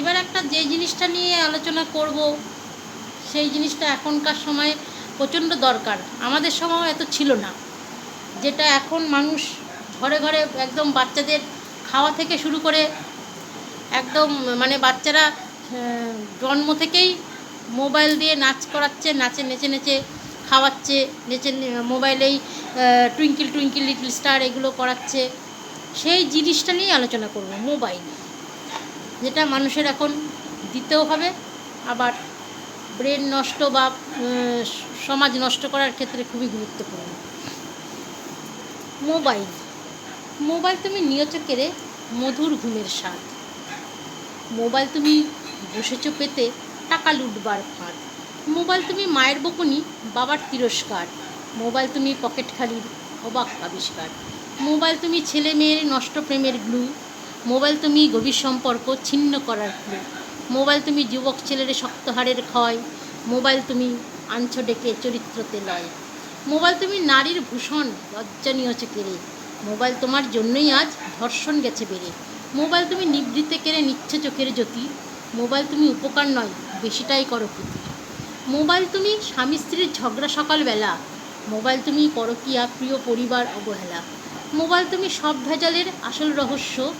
এবার একটা যে জিনিসটা নিয়ে আলোচনা করব, সেই জিনিসটা এখনকার সময়ে প্রচণ্ড দরকার। আমাদের সময় এত ছিল না। যেটা এখন মানুষ ঘরে ঘরে একদম বাচ্চাদের খাওয়া থেকে শুরু করে একদম মানে বাচ্চারা জন্ম থেকেই মোবাইল দিয়ে নাচ করাচ্ছে, নাচে, নেচে নেচে খাওয়াচ্ছে, নেচে মোবাইলেই টুইঙ্কিল টুইঙ্কিল, লিটল স্টার এগুলো করাচ্ছে। সেই জিনিসটা নিয়েই আলোচনা করব, মোবাইল। যেটা মানুষের এখন দিতেও হবে, আবার ব্রেন নষ্ট বা সমাজ নষ্ট করার ক্ষেত্রে খুবই গুরুত্বপূর্ণ। মোবাইল। মোবাইল তুমি নিয়েছো কেড়ে মধুর ঘুমের স্বাদ। মোবাইল তুমি বসেছো পেতে টাকা লুটবার ফাঁদ। মোবাইল তুমি মায়ের বকুনি, বাবার তিরস্কার। মোবাইল তুমি পকেট খালির অবাক আবিষ্কার। মোবাইল তুমি ছেলে মেয়ের নষ্ট প্রেমের গ্লু। মোবাইল তুমি গভীর সম্পর্ক ছিন্ন করার ক্লু মোবাইল তুমি যুবক ছেলের শক্ত শক্তহারের ক্ষয়। মোবাইল তুমি আনছো ডেকে চরিত্রতে লয়। মোবাইল তুমি নারীর ভূষণ, লজ্জা নিয়েছে কেড়ে মোবাইল তোমার জন্যই আজ ধর্ষণ গেছে বেড়ে। মোবাইল তুমি নিবৃতে কেড়ে নিচ্ছে চোখের জ্যোতি। মোবাইল তুমি উপকার নয়, বেশিটাই করো ক্ষতি। মোবাইল তুমি স্বামী স্ত্রীর ঝগড়া সকালবেলা। মোবাইল তুমি পরকীয়া, প্রিয় পরিবার অবহেলা। মোবাইল তুমি সব ভেজালের আসল রহস্য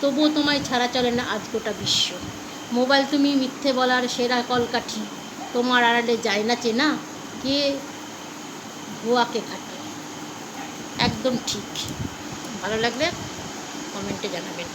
তবুও তোমায় ছাড়া চলে না আজ গোটা বিশ্ব। মোবাইল তুমি মিথ্যে বলার সেরা কলকাঠি। তোমার আড়ালে যায় না চেনা কে ভুয়াকে খাটে। একদম ঠিক। ভালো লাগলে কমেন্টে জানাবেন।